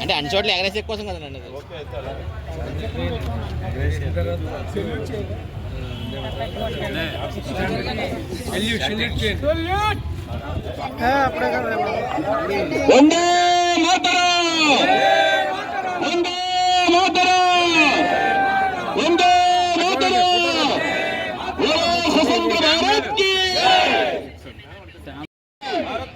అంటే అన్ని చోట్ల ఎగరేసే కోసం కదా అండి అది. వందే మాతరం వందే మాతరం వందే మాతరం బోలో స్వతంత్ర భారత్కి జై వందే మాత్రం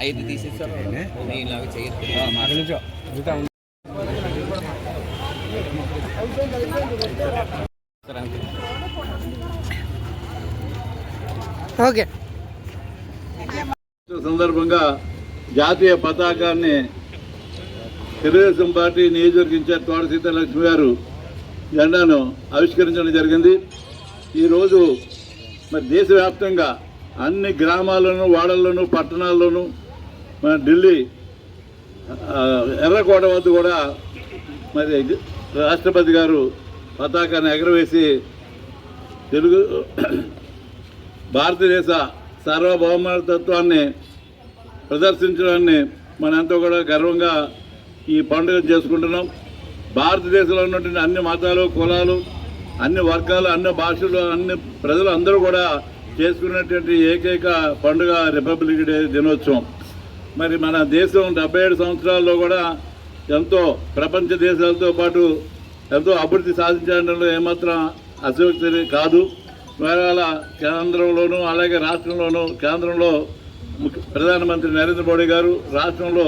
ఐదు చేయొచ్చు ఓకే సందర్భంగా జాతీయ పతాకాన్ని తెలుగుదేశం పార్టీ నియోజకవర్గ ఇన్ఛార్జ్ తోట సీతాలక్ష్మి గారు. జెండాను ఆవిష్కరించడం జరిగింది. ఈరోజు మరి దేశవ్యాప్తంగా అన్ని గ్రామాల్లోనూ వాడల్లోనూ పట్టణాల్లోనూ మన ఢిల్లీ ఎర్రకోట వద్ద కూడా మరి రాష్ట్రపతి గారు పతాకాన్ని ఎగరవేసి తెలుగు భారతదేశ సార్వభౌమతత్వాన్ని ప్రదర్శించడాన్ని మనంతా కూడా గర్వంగా ఈ పండుగ చేసుకుంటున్నాం. భారతదేశంలో ఉన్నటువంటి అన్ని మతాలు కులాలు అన్ని వర్గాలు అన్ని భాషలు అన్ని ప్రజలు అందరూ కూడా చేసుకున్నటువంటి ఏకైక పండుగ రిపబ్లిక్ డే దినోత్సవం. మరి మన దేశం డెబ్బై ఏడు సంవత్సరాల్లో కూడా ఎంతో ప్రపంచ దేశాలతో పాటు ఎంతో అభివృద్ధి సాధించడంలో ఏమాత్రం అసక్తి కాదు. ఇవాళ కేంద్రంలోనూ అలాగే రాష్ట్రంలోనూ కేంద్రంలో ప్రధానమంత్రి నరేంద్ర మోడీ గారు రాష్ట్రంలో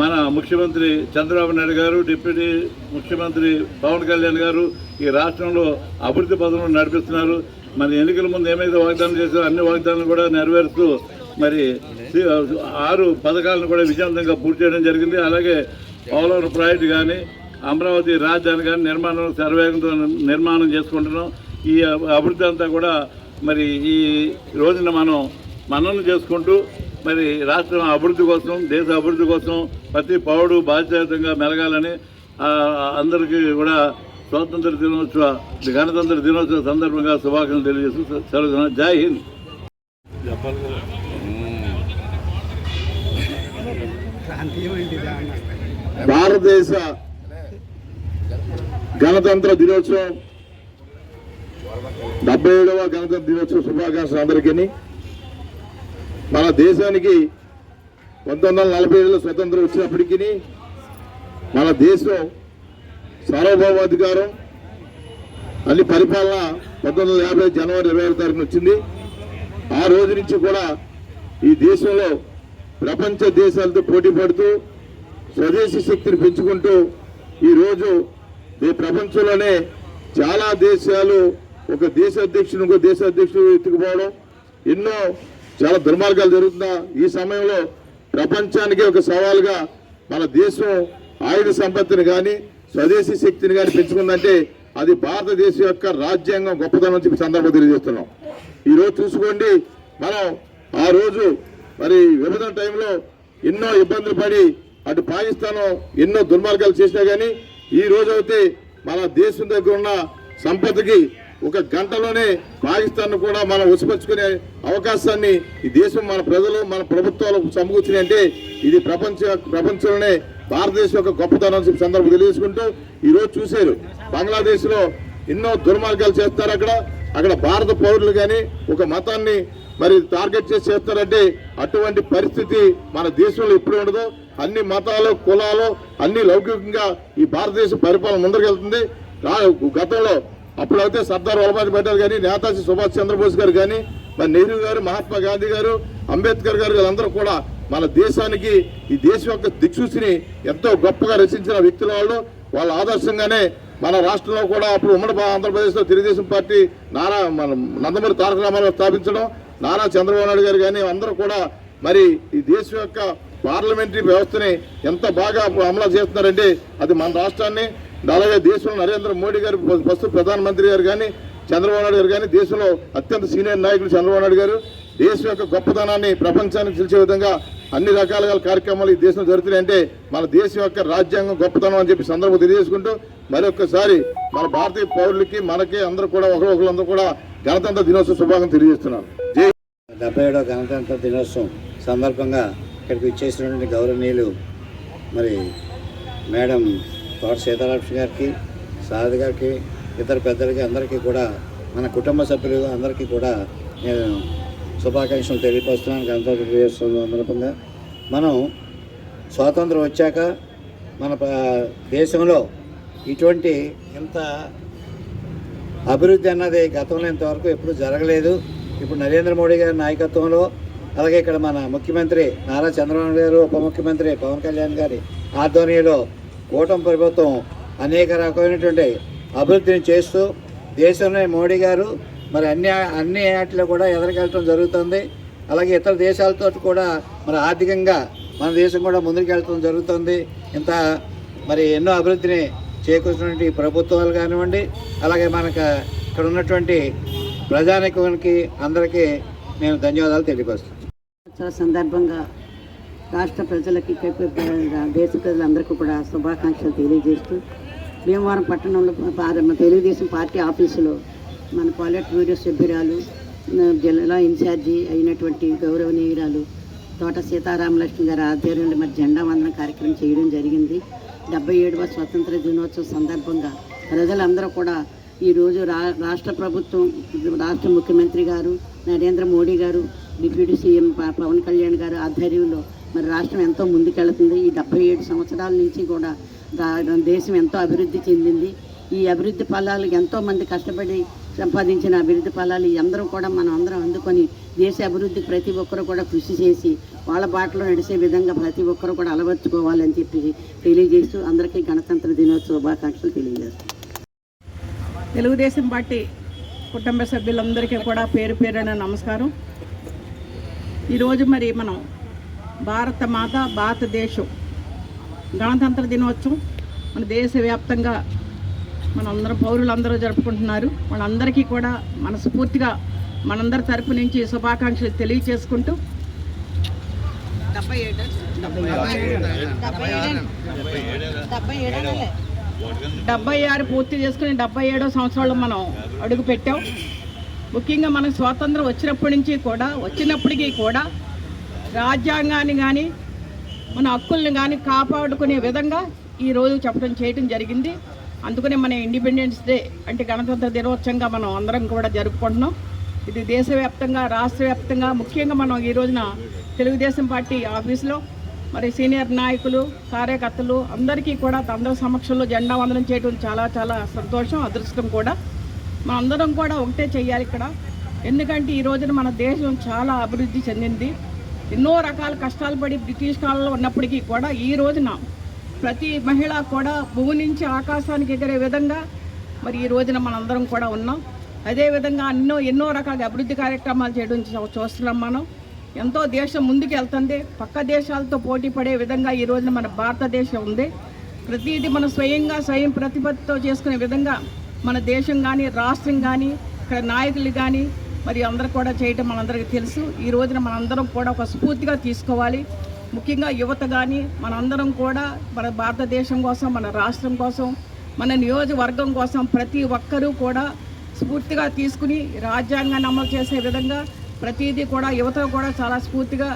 మన ముఖ్యమంత్రి చంద్రబాబు నాయుడు గారు డిప్యూటీ ముఖ్యమంత్రి పవన్ కళ్యాణ్ గారు ఈ రాష్ట్రంలో అభివృద్ధి పథకంలో నడిపిస్తున్నారు. మన ఎన్నికల ముందు ఏమైతే వాగ్దానం చేశారో అన్ని వాగ్దానాలు కూడా నెరవేరుస్తూ మరి ఆరు పథకాలను కూడా విజయవంతంగా పూర్తి చేయడం జరిగింది. అలాగే పోలవరం ప్రాజెక్టు కానీ అమరావతి రాజధాని కానీ నిర్మాణం శరవేగంతో నిర్మాణం చేసుకుంటున్నాం. ఈ అభివృద్ధి అంతా కూడా మరి ఈ రోజున మనం మననం చేసుకుంటూ మరి రాష్ట్రం అభివృద్ధి కోసం దేశ అభివృద్ధి కోసం ప్రతి పౌరుడు బాధ్యతంగా మెలగాలని అందరికీ కూడా స్వాతంత్ర దినోత్సవ గణతంత్ర దినోత్సవ సందర్భంగా శుభాకాంక్షలు తెలియజేస్తూ సెలవు జై హింద్. భారతదేశ గణతంత్ర దినోత్సవం. డెబ్బై ఏడవ గణతంత్ర దినోత్సవ శుభాకాంక్షలు అందరికీ. మన దేశానికి పంతొమ్మిది వందల నలభై ఏడులో స్వతంత్రం వచ్చినప్పటికీ మన దేశం సార్వభౌమాధికారం అన్ని పరిపాలన పంతొమ్మిది వందల యాభై జనవరి ఇరవై ఐదు తారీఖున వచ్చింది. ఆ రోజు నుంచి కూడా ఈ దేశంలో ప్రపంచ దేశాలతో పోటీ పడుతూ స్వదేశీ శక్తిని పెంచుకుంటూ ఈరోజు ఈ ప్రపంచంలోనే చాలా దేశాలు ఒక దేశ అధ్యక్షుడు ఇంకో దేశ అధ్యక్షుడు ఎత్తుకుపోవడం ఎన్నో చాలా దుర్మార్గాలు జరుగుతున్నా ఈ సమయంలో ప్రపంచానికి ఒక సవాలుగా మన దేశం ఆయుధ సంపత్తిని కానీ స్వదేశీ శక్తిని కానీ పెంచుకుందంటే అది భారతదేశం యొక్క రాజ్యాంగం గొప్పతనం చెప్పి సందర్భం తెలియజేస్తున్నాం. ఈరోజు చూసుకోండి మనం ఆ రోజు మరి విభజన టైంలో ఎన్నో ఇబ్బందులు పడి అటు పాకిస్తాన్ ఎన్నో దుర్మార్గాలు చేసినా కానీ ఈ రోజు అయితే మన దేశం దగ్గర ఉన్న సంపదకి ఒక గంటలోనే పాకిస్తాన్ కూడా మనం ఉసిపరుచుకునే అవకాశాన్ని ఈ దేశం మన ప్రజలు మన ప్రభుత్వాలు సమకూర్చినాయి అంటే ఇది ప్రపంచ ప్రపంచంలోనే భారతదేశం యొక్క గొప్పతనం అని చెప్పి సందర్భం తెలియజేసుకుంటూ ఈరోజు చూశారు. బంగ్లాదేశ్లో ఎన్నో దుర్మార్గాలు చేస్తారు అక్కడ. అక్కడ భారత పౌరులు కానీ ఒక మతాన్ని మరి టార్గెట్ చేసి చేస్తారంటే అటువంటి పరిస్థితి మన దేశంలో ఎప్పుడు ఉండదు. అన్ని మతాలు కులాలు అన్ని లౌకికంగా ఈ భారతదేశ పరిపాలన ముందరకెళ్తుంది రా- గతంలో అప్పుడైతే సర్దార్ వల్లభాయ్ పటేల్ కానీ నేతాజీ సుభాష్ చంద్రబోస్ గారు కానీ మరి నెహ్రూ గారు మహాత్మా గాంధీ గారు అంబేద్కర్ గారు వీళ్ళందరూ కూడా మన దేశానికి ఈ దేశం యొక్క దిక్సూచిని ఎంతో గొప్పగా రచించిన వ్యక్తుల వాళ్ళు. వాళ్ళ ఆదర్శంగానే మన రాష్ట్రంలో కూడా అప్పుడు ఉమ్మడి ఆంధ్రప్రదేశ్లో తెలుగుదేశం పార్టీ నారా మన నందమూరి తారక రామారావు స్థాపించడం నారా చంద్రబాబు నాయుడు గారు కానీ అందరూ కూడా మరి ఈ దేశం యొక్క పార్లమెంటరీ వ్యవస్థని ఎంత బాగా అమలు చేస్తున్నారంటే అది మన రాష్ట్రాన్ని అలాగే దేశంలో నరేంద్ర మోడీ గారు ప్రస్తుత ప్రధానమంత్రి గారు కానీ చంద్రబాబు నాయుడు గారు కానీ దేశంలో అత్యంత సీనియర్ నాయకులు చంద్రబాబు నాయుడు గారు దేశం యొక్క గొప్పతనాన్ని ప్రపంచానికి తెలిసే విధంగా అన్ని రకాల కార్యక్రమాలు ఈ దేశంలో జరుగుతున్నాయంటే మన దేశం యొక్క రాజ్యాంగం గొప్పతనం అని చెప్పి సందర్భం తెలియజేసుకుంటూ మరొకసారి మన భారతీయ పౌరులకి మనకి అందరూ కూడా ఒకరొకరు కూడా గణతంత్ర దినోత్సవ శుభాకాంక్షలు తెలియజేస్తున్నాను. జై డెబ్బై గణతంత్ర దినోత్సవం సందర్భంగా ఇక్కడికి ఇచ్చేసినటువంటి గౌరవనీయులు మరి మేడం తోట సీతారామకృష్ణ గారికి సారథి గారికి ఇతర పెద్దలకి అందరికీ కూడా మన కుటుంబ సభ్యులు అందరికీ కూడా నేను శుభాకాంక్షలు తెలియపరుస్తున్నాను. గణతంత్ర సందర్భంగా. మనం స్వాతంత్రం వచ్చాక మన దేశంలో ఇటువంటి ఇంత అభివృద్ధి అన్నది గతంలో ఇంతవరకు ఎప్పుడు జరగలేదు. ఇప్పుడు నరేంద్ర మోడీ గారి నాయకత్వంలో అలాగే ఇక్కడ మన ముఖ్యమంత్రి నారా చంద్రబాబు గారు ఉప ముఖ్యమంత్రి పవన్ కళ్యాణ్ గారి ఆధ్వర్యంలో కూటమి ప్రభుత్వం అనేక రకమైనటువంటి అభివృద్ధిని చేస్తూ దేశంలో మోడీ గారు మరి అన్ని అన్ని వాటిలో కూడా ఎదరికెళ్ళటం జరుగుతుంది. అలాగే ఇతర దేశాలతో కూడా మరి ఆర్థికంగా మన దేశం కూడా ముందుకెళ్ళటం జరుగుతుంది. ఇంత మరి ఎన్నో అభివృద్ధిని చేకూర్చినటువంటి ప్రభుత్వాలు కానివ్వండి అలాగే మనకు ఇక్కడ ఉన్నటువంటి ప్రజానికానికి అందరికీ నేను ధన్యవాదాలు తెలియపరుస్తాను దినోత్సవ సందర్భంగా రాష్ట్ర ప్రజలకి దేశ ప్రజలందరికీ కూడా శుభాకాంక్షలు తెలియజేస్తూ భీమవరం పట్టణంలో మన తెలుగుదేశం పార్టీ ఆఫీసులో మన పాలెట్ బ్యూరో సభ్యురాలు జిల్లా ఇన్ఛార్జి అయినటువంటి గౌరవనీయురాలు తోట సీతారామలక్ష్మి గారి ఆధ్వర్యంలో మరి జెండా వందన కార్యక్రమం చేయడం జరిగింది. డెబ్బై ఏడవ స్వతంత్ర దినోత్సవం సందర్భంగా ప్రజలందరూ కూడా ఈరోజు రా రాష్ట్ర ప్రభుత్వం రాష్ట్ర ముఖ్యమంత్రి గారు నరేంద్ర మోడీ గారు డిప్యూటీ సీఎం పవన్ కళ్యాణ్ గారు ఆధ్వర్యంలో మరి రాష్ట్రం ఎంతో ముందుకెళ్తుంది. ఈ డెబ్బై ఏడు సంవత్సరాల నుంచి కూడా దేశం ఎంతో అభివృద్ధి చెందింది. ఈ అభివృద్ధి ఫలాలు ఎంతో మంది కష్టపడి సంపాదించిన అభివృద్ధి ఫలాలు ఈ కూడా మనం అందరం అందుకొని దేశ అభివృద్ధికి ప్రతి ఒక్కరు కూడా కృషి చేసి వాళ్ళ బాటలో నడిచే విధంగా ప్రతి ఒక్కరు కూడా అలవర్చుకోవాలని చెప్పి తెలియజేస్తూ అందరికీ గణతంత్ర దినోత్సవ శుభాకాంక్షలు తెలియజేస్తాం. తెలుగుదేశం పార్టీ కుటుంబ సభ్యులందరికీ కూడా పేరు పేరైన నమస్కారం. ఈరోజు మరి మనం భారత మాత భారతదేశం గణతంత్ర దినోత్సవం. మన దేశవ్యాప్తంగా మనందరం పౌరులందరూ జరుపుకుంటున్నారు. వాళ్ళందరికీ కూడా మనస్ఫూర్తిగా మనందరి తరపు నుంచి శుభాకాంక్షలు తెలియచేసుకుంటూ. డెబ్బై ఆరు పూర్తి చేసుకుని డెబ్బై ఏడో సంవత్సరాలు మనం అడుగు పెట్టాం ముఖ్యంగా మనకు స్వాతంత్రం వచ్చినప్పటి నుంచి కూడా వచ్చినప్పటికీ కూడా రాజ్యాంగాన్ని కానీ మన హక్కుల్ని కానీ కాపాడుకునే విధంగా ఈరోజు చెప్పడం చేయడం జరిగింది. అందుకనే మన ఇండిపెండెన్స్ డే అంటే గణతంత్ర దినోత్సవంగా మనం అందరం కూడా జరుపుకుంటున్నాం. ఇది దేశవ్యాప్తంగా రాష్ట్ర వ్యాప్తంగా ముఖ్యంగా మనం ఈ రోజున తెలుగుదేశం పార్టీ ఆఫీసులో మరి సీనియర్ నాయకులు కార్యకర్తలు అందరికీ కూడా అందరి సమక్షంలో జెండా వందనం చేయడం చాలా చాలా సంతోషం అదృష్టం కూడా. మనందరం కూడా ఒకటే చేయాలి ఇక్కడ. ఎందుకంటే ఈ రోజున మన దేశం చాలా అభివృద్ధి చెందింది. ఎన్నో రకాల కష్టాలు పడి బ్రిటిష్ కాలంలో ఉన్నప్పటికీ కూడా ఈ రోజున ప్రతి మహిళ కూడా భూమి నుంచి ఆకాశానికి ఎగిరే విధంగా మరి ఈ రోజున మనందరం కూడా ఉన్నాం. అదేవిధంగా ఎన్నో ఎన్నో రకాల అభివృద్ధి కార్యక్రమాలు చేయడం చూస్తున్నాం మనం. ఎంతో దేశం ముందుకు వెళ్తుంది. పక్క దేశాలతో పోటీ పడే విధంగా ఈ రోజున మన భారతదేశం ఉంది. ప్రతిదీ మనం స్వయంగా స్వయం ప్రతిపత్తితో చేసుకునే విధంగా మన దేశం కానీ రాష్ట్రం కానీ ఇక్కడ నాయకులు కానీ మరి అందరూ కూడా చేయటం మనందరికీ తెలుసు. ఈ రోజున మనందరం కూడా ఒక స్ఫూర్తిగా తీసుకోవాలి. ముఖ్యంగా యువత కానీ మనందరం కూడా మన భారతదేశం కోసం మన రాష్ట్రం కోసం మన నియోజకవర్గం కోసం ప్రతి ఒక్కరూ కూడా స్ఫూర్తిగా తీసుకుని రాజ్యాంగాన్ని అమలు చేసే విధంగా ప్రతిదీ కూడా యువత కూడా చాలా స్ఫూర్తిగా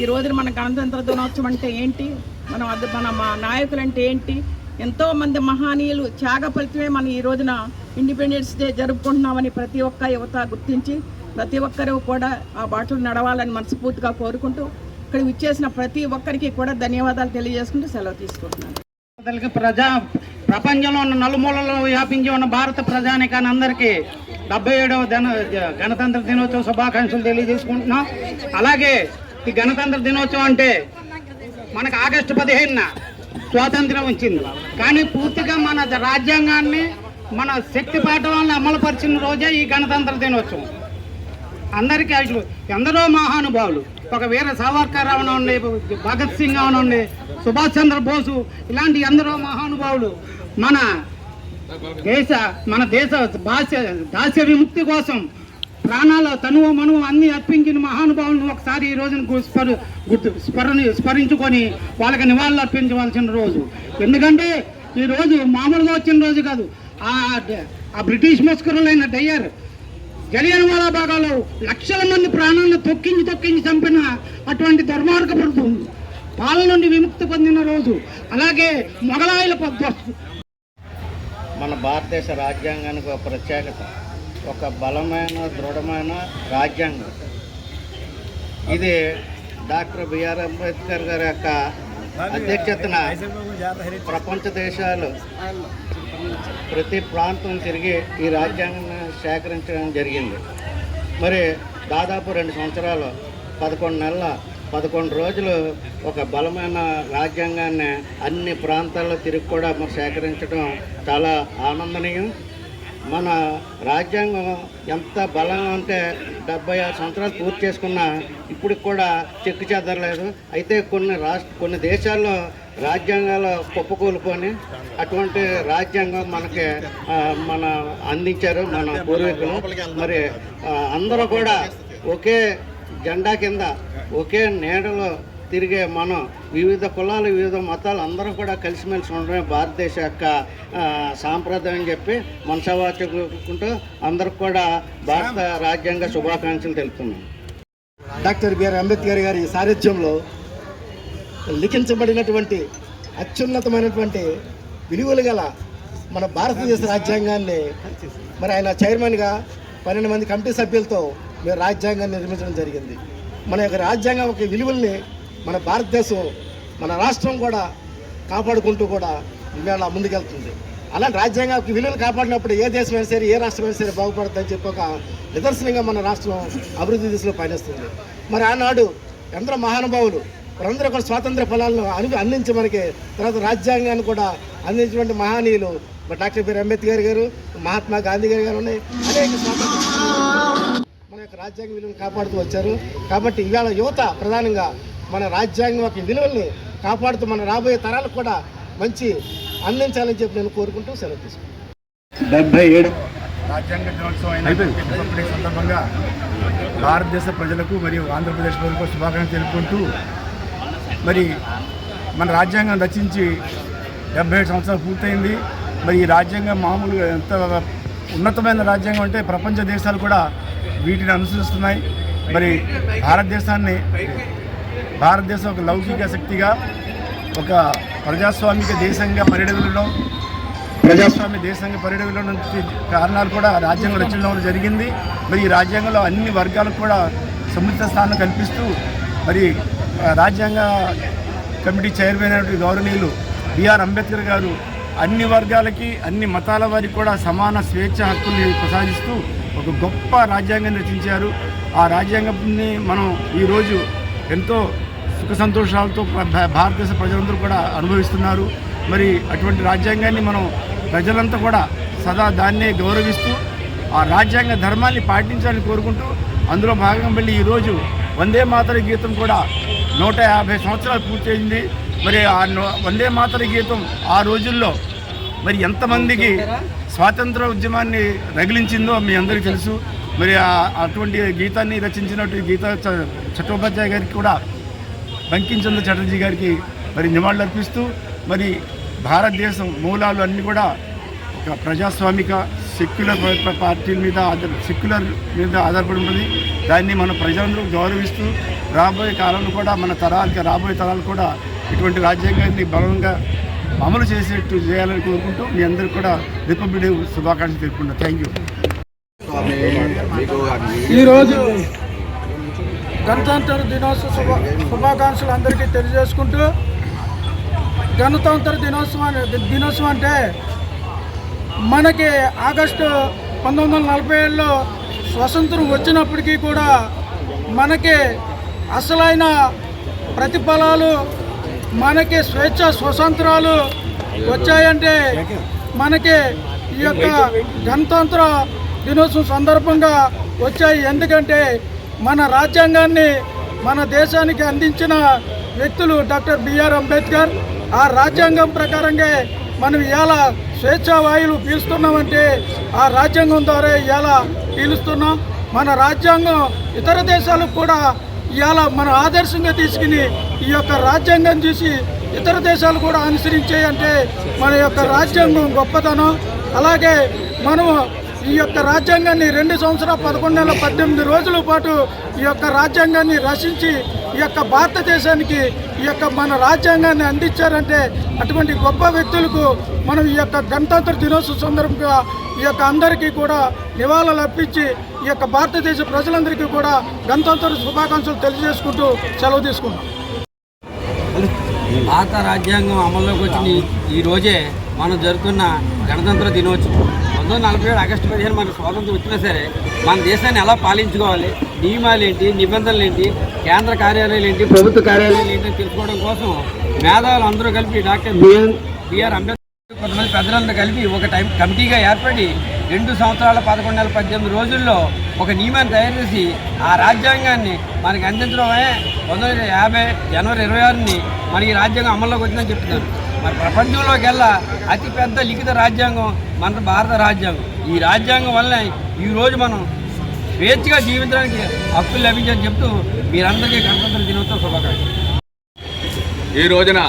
ఈ రోజున మన గణతంత్ర దినోత్సవం అంటే ఏంటి? మనం అది మన మా నాయకులు అంటే ఏంటి? ఎంతో మంది మహనీయులు త్యాగ ఫలితమే మనం ఈ రోజున ఇండిపెండెన్స్ డే జరుపుకుంటున్నామని ప్రతి ఒక్క యువత గుర్తించి ప్రతి ఒక్కరూ కూడా ఆ బాటలు నడవాలని మనస్ఫూర్తిగా కోరుకుంటూ ఇక్కడ విచ్చేసిన ప్రతి ఒక్కరికి కూడా ధన్యవాదాలు తెలియజేసుకుంటూ సెలవు తీసుకుంటున్నాను. ప్రజా ప్రపంచంలో ఉన్న నలుమూలలో వ్యాపించి ఉన్న భారత ప్రజానికాన్ని అందరికీ డెబ్బై ఏడవ గణతంత్ర దినోత్సవ శుభాకాంక్షలు తెలియజేసుకుంటున్నాం. అలాగే ఈ గణతంత్ర దినోత్సవం అంటే మనకు ఆగస్టు పదిహేనున స్వాతంత్రం వచ్చింది. కానీ పూర్తిగా మన రాజ్యాంగాన్ని మన శక్తి పాఠవాలను అమలుపరిచిన రోజే ఈ గణతంత్ర దినోత్సవం. అందరికీ అసలు ఎందరో మహానుభావులు. ఒక వీర సావర్కర్ అవనండి భగత్ సింగ్ అవనండి సుభాష్ చంద్రబోసు ఇలాంటి ఎందరో మహానుభావులు మన దేశ మన దేశ భాష దాస్య విముక్తి కోసం ప్రాణాల తనువ మనువు అన్ని అర్పించిన మహానుభావులను ఒకసారి ఈ రోజున గు- గుర్తు స్మరణి స్మరించుకొని వాళ్ళకి నివాళులు అర్పించవలసిన రోజు. ఎందుకంటే ఈ రోజు మామూలుగా వచ్చిన రోజు కాదు. ఆ బ్రిటిష్ ముస్కరులైన డయ్యర్ జలియన్ వాలా భాగాలు లక్షల మంది ప్రాణాలను తొక్కించి తొక్కించి చంపిన అటువంటి దుర్మార్గపడుతు పాలన నుండి విముక్తి పొందిన రోజు. అలాగే మొఘలాయుల మన భారతదేశ రాజ్యాంగానికి ఒక ప్రత్యేకత. ఒక బలమైన దృఢమైన రాజ్యాంగం. ఇది డాక్టర్ బిఆర్ అంబేద్కర్ గారి యొక్క అధ్యక్షతన ప్రపంచ దేశాలు ప్రతి ప్రాంతం తిరిగి ఈ రాజ్యాంగాన్ని సేకరించడం జరిగింది. మరి దాదాపు రెండు సంవత్సరాలు పదకొండు నెలల పదకొండు రోజులు ఒక బలమైన రాజ్యాంగాన్ని అన్ని ప్రాంతాల్లో తిరిగి కూడా సేకరించడం చాలా ఆనందనీయం. మన రాజ్యాంగం ఎంత బలంగా ఉంటే డెబ్బై ఆరు సంవత్సరాలు పూర్తి చేసుకున్నా ఇప్పటికి కూడా చెక్కు చెదరలేదు. అయితే కొన్ని రాష్ట్ర కొన్ని దేశాల్లో రాజ్యాంగాలు కుప్పకూలుకొని అటువంటి రాజ్యాంగం మనకి మన అందించారు మన పూర్వీకులు. మరి అందరూ కూడా ఒకే జెండా కింద ఒకే నీడలో తిరిగే మనం వివిధ కులాలు వివిధ మతాలు అందరూ కూడా కలిసిమెలిసి ఉండడమే భారతదేశ యొక్క సాంప్రదాయం సాంప్రదాయం చెప్పి మనసవాచుకుంటూ అందరికి కూడా భారత రాజ్యాంగ శుభాకాంక్షలు తెలుపుతున్నాం. డాక్టర్ బిఆర్ అంబేద్కర్ గారి సారథ్యంలో లిఖించబడినటువంటి అత్యున్నతమైనటువంటి విలువలు గల మన భారతదేశ రాజ్యాంగాన్ని మరి ఆయన చైర్మన్గా పన్నెండు మంది కమిటీ సభ్యులతో మేము రాజ్యాంగాన్ని నిర్మించడం జరిగింది. మన యొక్క రాజ్యాంగం యొక్క విలువల్ని మన భారతదేశం మన రాష్ట్రం కూడా కాపాడుకుంటూ కూడా ఇవాళ ముందుకెళ్తుంది. అలాంటి రాజ్యాంగ విలువలు కాపాడినప్పుడు ఏ దేశమైనా సరే ఏ రాష్ట్రమైనా సరే బాగుపడుతుందని చెప్పి ఒక నిదర్శనంగా మన రాష్ట్రం అభివృద్ధి దిశలో పయనిస్తుంది. మరి ఆనాడు ఎందరో మహానుభావులు వారందరూ కూడా స్వాతంత్ర ఫలాలను అను అందించి మనకి తర్వాత రాజ్యాంగాన్ని కూడా అందించినటువంటి మహనీయులు డాక్టర్ బిఆర్ అంబేద్కర్ గారు మహాత్మా గాంధీ గారు గారు ఉన్నాయి. అనేక స్వాతంత్ర మన యొక్క రాజ్యాంగ విలువను కాపాడుతూ వచ్చారు. కాబట్టి ఇవాళ యువత ప్రధానంగా మన రాజ్యాంగం యొక్క విలువల్ని కాపాడుతూ మన రాబోయే తరాలకు కూడా మంచి అందించాలని చెప్పి నేను కోరుకుంటూ సెలవు తీసుకుంటాను డెబ్బై ఏడు. రాజ్యాంగ దినోత్సవం సందర్భంగా భారతదేశ ప్రజలకు మరియు ఆంధ్రప్రదేశ్ ప్రజలకు శుభాకాంక్షలు తెలుపుకుంటూ మరి మన రాజ్యాంగం రచించి డెబ్బై ఏడు సంవత్సరాలు పూర్తయింది. మరి ఈ రాజ్యాంగం మామూలుగా ఎంత ఉన్నతమైన రాజ్యాంగం అంటే ప్రపంచ దేశాలు కూడా వీటిని అనుసరిస్తున్నాయి. మరి భారతదేశాన్ని భారతదేశం ఒక లౌకిక శక్తిగా ఒక ప్రజాస్వామిక దేశంగా పరిడవిల్లడం ప్రజాస్వామ్య దేశంగా పరిడవిల్లడం కారణాలు కూడా రాజ్యాంగం రచనలో జరిగింది. మరి ఈ రాజ్యాంగంలో అన్ని వర్గాలకు కూడా సముచిత స్థానం కల్పిస్తూ మరి రాజ్యాంగ కమిటీ చైర్మన్ అయినటువంటి గౌరవనీయులు బిఆర్ అంబేద్కర్ గారు అన్ని వర్గాలకి అన్ని మతాల వారికి కూడా సమాన స్వేచ్ఛ హక్కుల్ని ప్రసాదిస్తూ ఒక గొప్ప రాజ్యాంగాన్ని రచించారు. ఆ రాజ్యాంగాన్ని మనం ఈరోజు ఎంతో సుఖ సంతోషాలతో భారతదేశ ప్రజలందరూ కూడా అనుభవిస్తున్నారు. మరి అటువంటి రాజ్యాంగాన్ని మనం ప్రజలంతా కూడా సదా దాన్నే గౌరవిస్తూ ఆ రాజ్యాంగ ధర్మాన్ని పాటించాలని కోరుకుంటూ అందులో భాగంగా వెళ్ళి ఈరోజు వందే మాతర గీతం కూడా నూట యాభై సంవత్సరాలు పూర్తయింది. మరి ఆ నో- వందే మాతర గీతం ఆ రోజుల్లో మరి ఎంతమందికి స్వాతంత్ర ఉద్యమాన్ని రగిలించిందో మీ అందరికీ తెలుసు. మరి ఆ- అటువంటి గీతాన్ని రచించినటువంటి గీత చ- చట్టోపాధ్యాయ గారికి కూడా బంకించంద్ర చటర్జీ గారికి మరి నివాళులు అర్పిస్తూ మరి భారతదేశం మూలాలు అన్నీ కూడా ఒక ప్రజాస్వామిక సెక్యులర్ పార్టీల మీద ఆధార సెక్యులర్ మీద ఆధారపడి ఉంటుంది. దాన్ని మన ప్రజలందరూ గౌరవిస్తూ రాబోయే కాలంలో కూడా మన తరాలకి రాబోయే తరాలు కూడా ఇటువంటి రాజ్యాంగాన్ని బలంగా అమలు చేసేట్టు చేయాలని కోరుకుంటూ మీ అందరికీ కూడా రిపబ్లిక్ డే శుభాకాంక్షలు తెలుపుకుంటాను థ్యాంక్ యూ. ఈరోజు గణతంత్ర దినోత్సవ శుభ శుభాకాంక్షలు అందరికీ తెలియజేసుకుంటూ గణతంత్ర దినోత్సవం దినోత్సవం అంటే మనకి ఆగస్టు పంతొమ్మిది వందల నలభై ఏడులో స్వతంత్రం వచ్చినప్పటికీ కూడా మనకి అసలైన ప్రతిఫలాలు మనకి స్వేచ్ఛ స్వతంత్రాలు వచ్చాయంటే మనకి ఈ యొక్క గణతంత్ర దినోత్సవం సందర్భంగా వచ్చాయి. ఎందుకంటే మన రాజ్యాంగాన్ని మన దేశానికి అందించిన వ్యక్తులు డాక్టర్ బిఆర్ అంబేద్కర్. ఆ రాజ్యాంగం ప్రకారంగా మనం ఇవాళ స్వేచ్ఛా వాయువులు పీలుస్తున్నామంటే ఆ రాజ్యాంగం ద్వారా ఇవాళ పీలుస్తున్నాం. మన రాజ్యాంగం ఇతర దేశాలకు కూడా ఇవాళ మనం ఆదర్శంగా తీసుకుని ఈ యొక్క రాజ్యాంగం చూసి ఇతర దేశాలు కూడా అనుసరించాయంటే మన యొక్క రాజ్యాంగం గొప్పతనం. అలాగే మనము ఈ యొక్క రాజ్యాంగాన్ని రెండు సంవత్సరాల పదకొండు నెలల పద్దెనిమిది రోజుల పాటు ఈ యొక్క రాజ్యాంగాన్ని రచించి ఈ యొక్క భారతదేశానికి ఈ యొక్క మన రాజ్యాంగాన్ని అందించారంటే అటువంటి గొప్ప వ్యక్తులకు మనం ఈ యొక్క గణతంత్ర దినోత్సవ సందర్భంగా ఈ యొక్క అందరికీ కూడా నివాళులు అర్పించి ఈ యొక్క భారతదేశ ప్రజలందరికీ కూడా గణతంత్ర శుభాకాంక్షలు తెలియజేసుకుంటూ సెలవు తీసుకుంటాం భారత రాజ్యాంగం అమల్లోకి వచ్చిన ఈ- ఈ రోజే. మనం జరుపుకున్న గణతంత్ర దినోత్సవం. పంతొమ్మిది వందల నలభై ఏడు ఆగస్టు పదిహేను మనకు స్వాతంత్రం వచ్చినా సరే మన దేశాన్ని ఎలా పాలించుకోవాలి? నియమాలు ఏంటి? నిబంధనలు ఏంటి? కేంద్ర కార్యాలయాలు ఏంటి? ప్రభుత్వ కార్యాలయాలు ఏంటి తెలుసుకోవడం కోసం మేధావులు అందరూ కలిపి డాక్టర్ బిఎన్ బిఆర్ అంబేద్కర్ కొంతమంది పెద్దలందరూ కలిపి ఒక టైం కమిటీగా ఏర్పడి రెండు సంవత్సరాల పదకొండు నెలల పద్దెనిమిది రోజుల్లో ఒక నియమాన్ని తయారు చేసి ఆ రాజ్యాంగాన్ని మనకి అందించడమే పంతొమ్మిది వందల యాభై జనవరి ఇరవై ఆరుని మనకి ఈ రాజ్యాంగం అమల్లోకి వచ్చిందని చెప్తున్నారు. మరి ప్రపంచంలోకెల్లా అతిపెద్ద లిఖిత రాజ్యాంగం మన భారత రాజ్యాంగం. ఈ రాజ్యాంగం వల్ల ఈరోజు మనం స్వేచ్ఛగా జీవించడానికి హక్కులు లభించని చెప్తూ మీరందరికీ గణతంత్ర దినోత్సవ శుభాకాంక్షలు. ఈ రోజున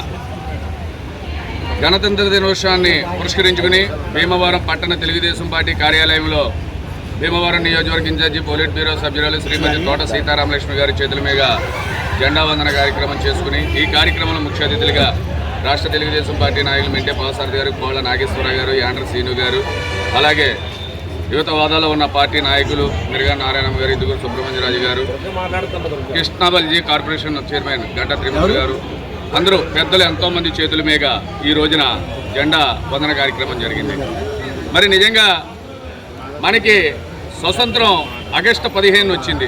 గణతంత్ర దినోత్సవాన్ని పురస్కరించుకుని భీమవరం పట్టణ తెలుగుదేశం పార్టీ కార్యాలయంలో భీమవరం నియోజకవర్గ ఇన్ఛార్జి పోలిట్ బ్యూరో సభ్యురాలు శ్రీమతి తోట సీతారామలక్ష్మి గారి చేతుల మీద జెండా వందన కార్యక్రమం చేసుకుని ఈ కార్యక్రమంలో ముఖ్య అతిథులుగా రాష్ట్ర తెలుగుదేశం పార్టీ నాయకులు మెంటే పాసారథి గారు కోళ్ళ నాగేశ్వరరావు గారు యాండ్ర శ్రీను గారు అలాగే యువత వాదాలో ఉన్న పార్టీ నాయకులు మిరగా నారాయణ గారు ఇందుగురు సుబ్రహ్మణ్యరాజు గారు కృష్ణాబల్జీ కార్పొరేషన్ చైర్మన్ గడ్డ త్రిమూర్తి గారు అందరూ పెద్దలు ఎంతోమంది చేతుల మీద ఈ రోజున జెండా వందన కార్యక్రమం జరిగింది. మరి నిజంగా మనకి స్వతంత్రం ఆగస్టు పదిహేను వచ్చింది.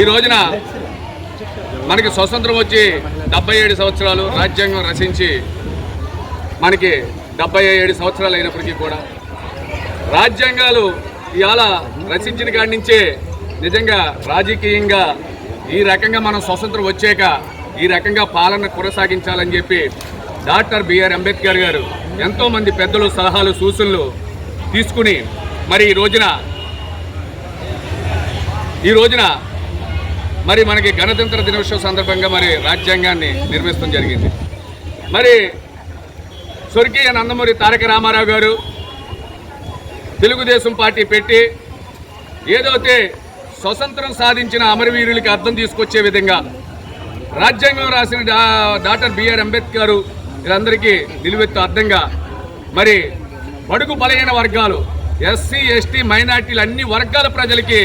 ఈ రోజున మనకి స్వతంత్రం వచ్చి డెబ్బై ఏడు సంవత్సరాలు రాజ్యాంగం రచించి మనకి డెబ్బై ఏడు సంవత్సరాలు అయినప్పటికీ కూడా రాజ్యాంగాలు ఇవాళ రచించిన కాడి నుంచే నిజంగా రాజకీయంగా ఈ రకంగా మనం స్వతంత్రం వచ్చాక ఈ రకంగా పాలన కొనసాగించాలని చెప్పి డాక్టర్ బిఆర్ అంబేద్కర్ గారు ఎంతోమంది పెద్దలు సలహాలు సూచనలు తీసుకుని మరి ఈ రోజున ఈ రోజున మరి మనకి గణతంత్ర దినోత్సవం సందర్భంగా మరి రాజ్యాంగాన్ని నిర్మించడం జరిగింది. మరి స్వర్గీయ నందమూరి తారక రామారావు గారు తెలుగుదేశం పార్టీ పెట్టి ఏదైతే స్వతంత్రం సాధించిన అమరవీరులకి అర్థం తీసుకొచ్చే విధంగా రాజ్యాంగం రాసిన డా డాక్టర్ బిఆర్ అంబేద్కర్ వీళ్ళందరికీ నిలువెత్తు అర్థంగా మరి బడుగు బలహీన వర్గాలు ఎస్సీ ఎస్టీ మైనార్టీలు అన్ని వర్గాల ప్రజలకి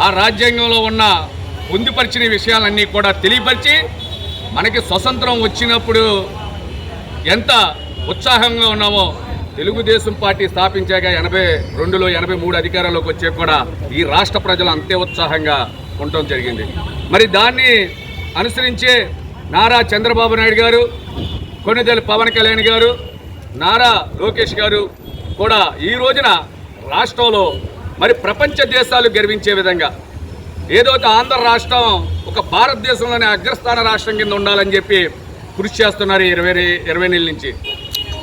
ఆ రాజ్యాంగంలో ఉన్న పొందుపరిచిన విషయాలన్నీ కూడా తెలియపరిచి మనకి స్వతంత్రం వచ్చినప్పుడు ఎంత ఉత్సాహంగా ఉన్నామో తెలుగుదేశం పార్టీ స్థాపించాక ఎనభై రెండులో ఎనభై మూడు అధికారంలోకి వచ్చే కూడా ఈ రాష్ట్ర ప్రజలు అంతే ఉత్సాహంగా ఉండటం జరిగింది. మరి దాన్ని అనుసరించే నారా చంద్రబాబు నాయుడు గారు కొన్నిదెల పవన్ కళ్యాణ్ గారు నారా లోకేష్ గారు కూడా ఈ రోజున రాష్ట్రంలో మరి ప్రపంచ దేశాలు గర్వించే విధంగా ఏదైతే ఆంధ్ర రాష్ట్రం ఒక భారతదేశంలోనే అగ్రస్థాన రాష్ట్రం కింద ఉండాలని చెప్పి కృషి చేస్తున్నారు ఇరవై ఇరవై నెలల నుంచి.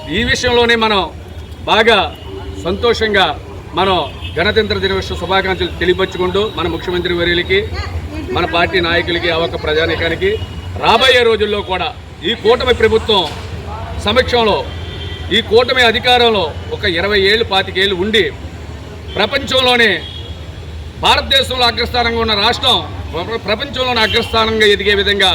ఈ విషయంలోనే మనం బాగా సంతోషంగా మనం గణతంత్ర దినోత్సవ శుభాకాంక్షలు తెలియపరుచుకుంటూ మన ముఖ్యమంత్రి వర్యులకి మన పార్టీ నాయకులకి ఆ ఒక్క ప్రజానీకానికి రాబోయే రోజుల్లో కూడా ఈ కూటమి ప్రభుత్వం సమక్షంలో ఈ కూటమి అధికారంలో ఒక ఇరవై ఏళ్ళు పాతికేళ్ళు ఉండి ప్రపంచంలోనే భారతదేశంలో అగ్రస్థానంగా ఉన్న రాష్ట్రం ప్రపంచంలోని అగ్రస్థానంగా ఎదిగే విధంగా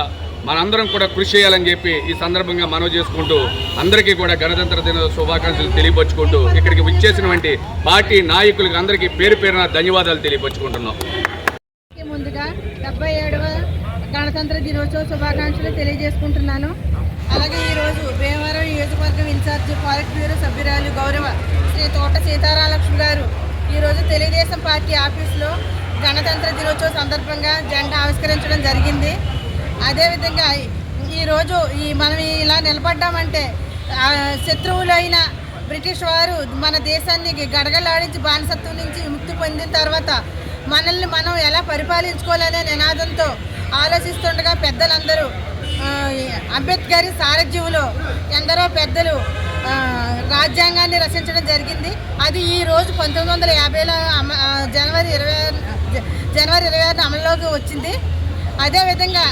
మనందరం కూడా కృషి చేయాలని చెప్పి ఈ సందర్భంగా మనవి చేసుకుంటూ అందరికీ కూడా గణతంత్ర దిన శుభాకాంక్షలు తెలియపరుచుకుంటూ ఇక్కడికి విచ్చేసినటువంటి పార్టీ నాయకులకు అందరికీ పేరు పేరున ధన్యవాదాలు తెలియపరుచుకుంటున్నాం. ముందుగా డెబ్బై ఏడవ గణతంత్ర దినోత్సవ శుభాకాంక్షలు తెలియజేసుకుంటున్నాను. అలాగే ఈరోజు భీమవరం నియోజకవర్గం ఇన్ఛార్జ్ పాలిట్ బ్యూరో సభ్యురాలు గౌరవ శ్రీ తోట సీతారామలక్ష్మి గారు ఈరోజు తెలుగుదేశం పార్టీ ఆఫీసులో గణతంత్ర దినోత్సవ సందర్భంగా జెండా ఆవిష్కరించడం జరిగింది. అదేవిధంగా ఈరోజు ఈ మనం ఇలా నిలబడ్డామంటే శత్రువులైన బ్రిటిష్ వారు మన దేశాన్ని గడగలాడించి బానిసత్వం నుంచి ముక్తి పొందిన తర్వాత మనల్ని మనం ఎలా పరిపాలించుకోవాలనే నినాదంతో ఆలోచిస్తుండగా పెద్దలందరూ అంబేద్కర్ సారథ్యంలో ఎందరో పెద్దలు రాజ్యాంగాన్ని రచించడం జరిగింది. అది ఈ రోజు పంతొమ్మిది వందల యాభైలో అమ- జనవరి ఇరవై జనవరి ఇరవై ఆరున అమల్లోకి వచ్చింది. అదేవిధంగా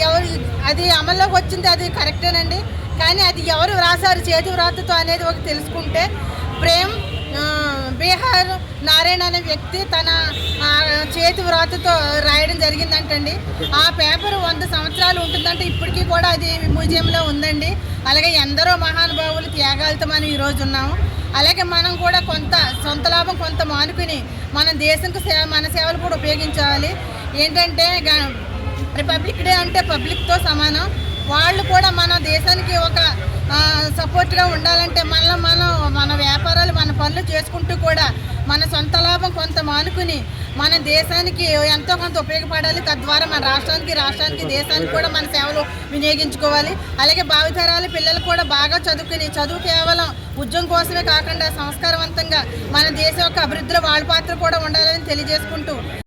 ఎవరు అది అమల్లోకి వచ్చింది అది కరెక్టేనండి. కానీ అది ఎవరు వ్రాసారు చేతి వ్రాతతో అనేది ఒక తెలుసుకుంటే ప్రేమ్ బీహార్ నారాయణ అనే వ్యక్తి తన చేతి వ్రాతతో రాయడం జరిగిందంటండి. ఆ పేపర్ వంద సంవత్సరాలు ఉంటుందంటే ఇప్పటికీ కూడా అది మ్యూజియంలో ఉందండి. అలాగే ఎందరో మహానుభావులు త్యాగాలతో మనం ఈరోజు ఉన్నాము. అలాగే మనం కూడా కొంత సొంత లాభం కొంత మానుకుని మన దేశంకు సేవ మన సేవలు కూడా ఉపయోగించాలి. ఏంటంటే రిపబ్లిక్ డే అంటే పబ్లిక్తో సమానం. వాళ్ళు కూడా మన దేశానికి ఒక సపోర్ట్గా ఉండాలంటే మనలో మనం మన వ్యాపారాలు మన పనులు చేసుకుంటూ కూడా మన సొంత లాభం కొంత మానుకుని మన దేశానికి ఎంతో కొంత ఉపయోగపడాలి. తద్వారా మన రాష్ట్రానికి రాష్ట్రానికి దేశానికి కూడా మన సేవలు వినియోగించుకోవాలి. అలాగే భావితరాలు పిల్లలు కూడా బాగా చదువుకుని చదువు కేవలం ఉద్యోగం కోసమే కాకుండా సంస్కారవంతంగా మన దేశం యొక్క అభివృద్ధిలో వాళ్ళ పాత్ర కూడా ఉండాలని తెలియజేసుకుంటూ